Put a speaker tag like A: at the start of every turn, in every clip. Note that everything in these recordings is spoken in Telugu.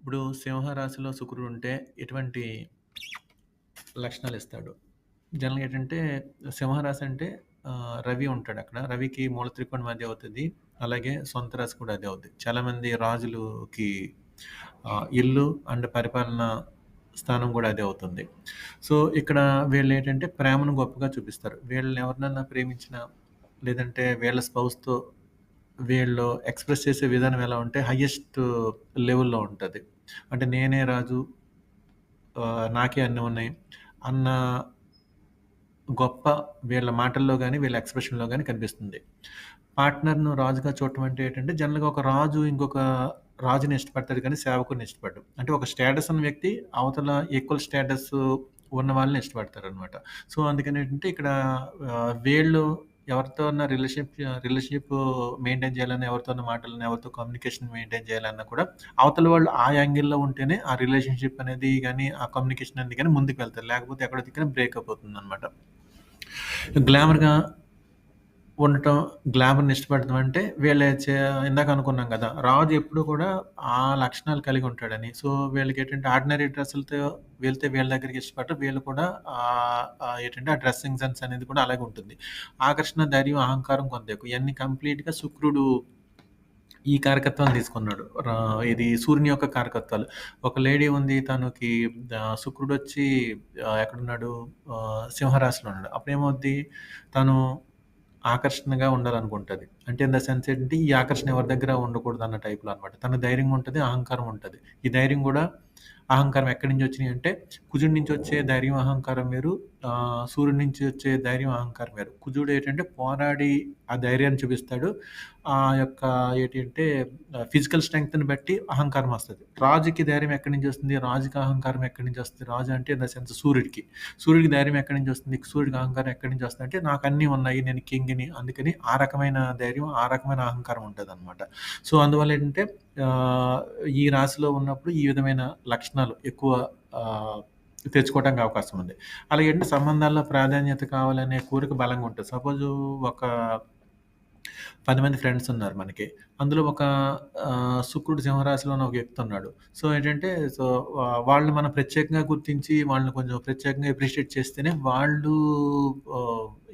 A: ఇప్పుడు సింహరాశిలో శుక్రుడుంటే ఎటువంటి లక్షణాలు ఇస్తాడు జనరల్‌గా ఏంటంటే సింహరాశి అంటే రవి ఉంటాడు అక్కడ రవికి మూల త్రికోణం అదే అవుతుంది అలాగే సొంత రాశి కూడా అదే అవుతుంది చాలామంది రాజులకి ఇల్లు అండ్ పరిపాలన స్థానం కూడా అదే అవుతుంది. సో, ఇక్కడ వీళ్ళు ఏంటంటే ప్రేమను గొప్పగా చూపిస్తారు. వీళ్ళని ఎవరినన్నా ప్రేమించిన లేదంటే వీళ్ళ స్పౌస్‌తో వీళ్ళు ఎక్స్‌ప్రెస్ చేసే విధానం ఎలా ఉంటే హైయెస్ట్ లెవెల్‌లో ఉంటుంది అంటే నేనే రాజు నాకే అన్నీ ఉన్నాయి అన్న గొప్ప వీళ్ళ మాటల్లో కానీ వీళ్ళ ఎక్స్‌ప్రెషన్‌లో కానీ కనిపిస్తుంది. పార్ట్నర్‌ను రాజుగా చూడటం అంటే ఏంటంటే జనరల్‌గా ఒక రాజు ఇంకొక రాజుని ఇష్టపడతాడు కానీ సేవకుని ఇష్టపడ్డు అంటే ఒక స్టేటస్ ఉన్న వ్యక్తి అవతల ఈక్వల్ స్టేటస్ ఉన్న వాళ్ళని ఇష్టపడతారనమాట. సో, అందుకని ఏంటంటే ఇక్కడ వీళ్ళు ఎవరితో ఉన్న రిలేషన్‌షిప్ రిలేషన్‌షిప్ మెయింటైన్ చేయాలన్నా, ఎవరితోన్నా మాటాలన్నా, ఎవరితో కమ్యూనికేషన్ మెయింటైన్ చేయాలన్నా కూడా అవతల వాళ్ళు ఆ యాంగిల్‌లో ఉంటేనే ఆ రిలేషన్‌షిప్ అనేది కానీ ఆ కమ్యూనికేషన్ అనేది కానీ ముందుకు వెళ్తారు. లేకపోతే ఎక్కడ దిక్కున బ్రేకప్ అవుతుందనమాట. గ్లామర్‌గా ఉండటం, గ్లామర్‌ని ఇష్టపడటం అంటే వీళ్ళ చే ఇందాక అనుకున్నాం కదా రాజు ఎప్పుడు కూడా ఆ లక్షణాలు కలిగి ఉంటాడని. సో, వీళ్ళకేంటంటే ఆర్డినరీ డ్రెస్సులతో వెళ్తే వీళ్ళ దగ్గరికి ఇష్టపడరు. వీళ్ళు కూడా ఆహ్, ఆహ్, ఏంటంటే ఆ డ్రెస్సింగ్ సెన్స్ అనేది కూడా అలాగే ఉంటుంది. ఆకర్షణ, ధైర్యం, అహంకారం కొంత ఎక్కువ. ఇయన్నీ కంప్లీట్‌గా శుక్రుడు ఈ కారకత్వాలు తీసుకున్నాడు. రా ఇది సూర్యుని యొక్క కారకత్వాలు. ఒక లేడీ ఉంది తనకి ఆహ్, శుక్రుడొచ్చి ఆహ్, ఎక్కడున్నాడు ఆహ్, సింహరాశిలో ఉన్నాడు. అప్పుడేమవుద్ది తను ఆకర్షణగా ఉండాలనుకుంటుంది అంటే ఇన్ ద సెన్స్ ఏంటంటే ఈ ఆకర్షణ ఎవరి దగ్గర ఉండకూడదు అన్న టైప్‌లో అనమాట. తన ధైర్యం ఉంటుంది అహంకారం ఉంటుంది ఈ ధైర్యం కూడా అహంకారం ఎక్కడి నుంచి వచ్చినాయి అంటే కుజుడి నుంచి వచ్చే ధైర్యం, అహంకారం వేరు. సూర్యుడి నుంచి వచ్చే ధైర్యం, అహంకారం వేరు. కుజుడు ఏంటంటే పోరాడి ఆ ధైర్యాన్ని చూపిస్తాడు. ఆ యొక్క ఏంటంటే ఫిజికల్ స్ట్రెంగ్త్‌ని బట్టి అహంకారం వస్తుంది రాజుకి ధైర్యం ఎక్కడి నుంచి వస్తుంది? రాజుకి అహంకారం ఎక్కడి నుంచి వస్తుంది రాజు అంటే ఇన్ ద సెన్స్ సూర్యుడికి. సూర్యుడికి ధైర్యం ఎక్కడి నుంచి వస్తుంది? సూర్యుడికి అహంకారం ఎక్కడి నుంచి వస్తుందంటే నాకు అన్నీ ఉన్నాయి. నేను కింగ్‌ని. అందుకని ఆ రకమైన ధైర్యం, ఆ రకమైన అహంకారం ఉంటుంది అనమాట సో, అందువల్ల ఏంటంటే ఈ రాశిలో ఉన్నప్పుడు ఈ విధమైన లక్షణాలు ఎక్కువ తెచ్చుకోవడానికి అవకాశం ఉంది. అలాగే ఏంటంటే సంబంధాల్లో ప్రాధాన్యత కావాలనే కోరిక బలంగా ఉంటుంది సపోజ్ ఒక పది మంది ఫ్రెండ్స్ ఉన్నారు మనకి. అందులో ఒక శుక్రుడు సింహరాశిలో ఉన్న ఒక వ్యక్తి ఉన్నాడు. సో, ఏంటంటే సో, వాళ్ళు వాళ్ళని మనం ప్రత్యేకంగా గుర్తించి వాళ్ళని కొంచెం ప్రత్యేకంగా అప్రిషియేట్ చేస్తేనే వాళ్ళు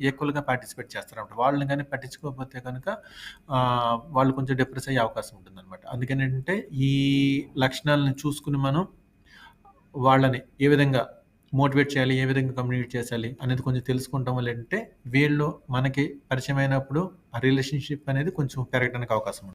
A: ఈక్వల్‌గా పార్టిసిపేట్ చేస్తారన్నమాట వాళ్ళని కానీ పట్టించుకోకపోతే కనుక వాళ్ళు కొంచెం డిప్రెస్ అయ్యే అవకాశం ఉంటుందనమాట. అందుకనేంటంటే ఈ లక్షణాలను చూసుకుని మనం వాళ్ళని ఏ విధంగా మోటివేట్ చేయాలి, ఏ విధంగా కమ్యూనికేట్ చేయాలి అనేది కొంచెం తెలుసుకోవటం వల్ల ఏంటంటే వీళ్ళు మనకి పరిచయమైనప్పుడు ఆ రిలేషన్‌షిప్ అనేది కొంచెం పెరగడానికి అవకాశం ఉంటుంది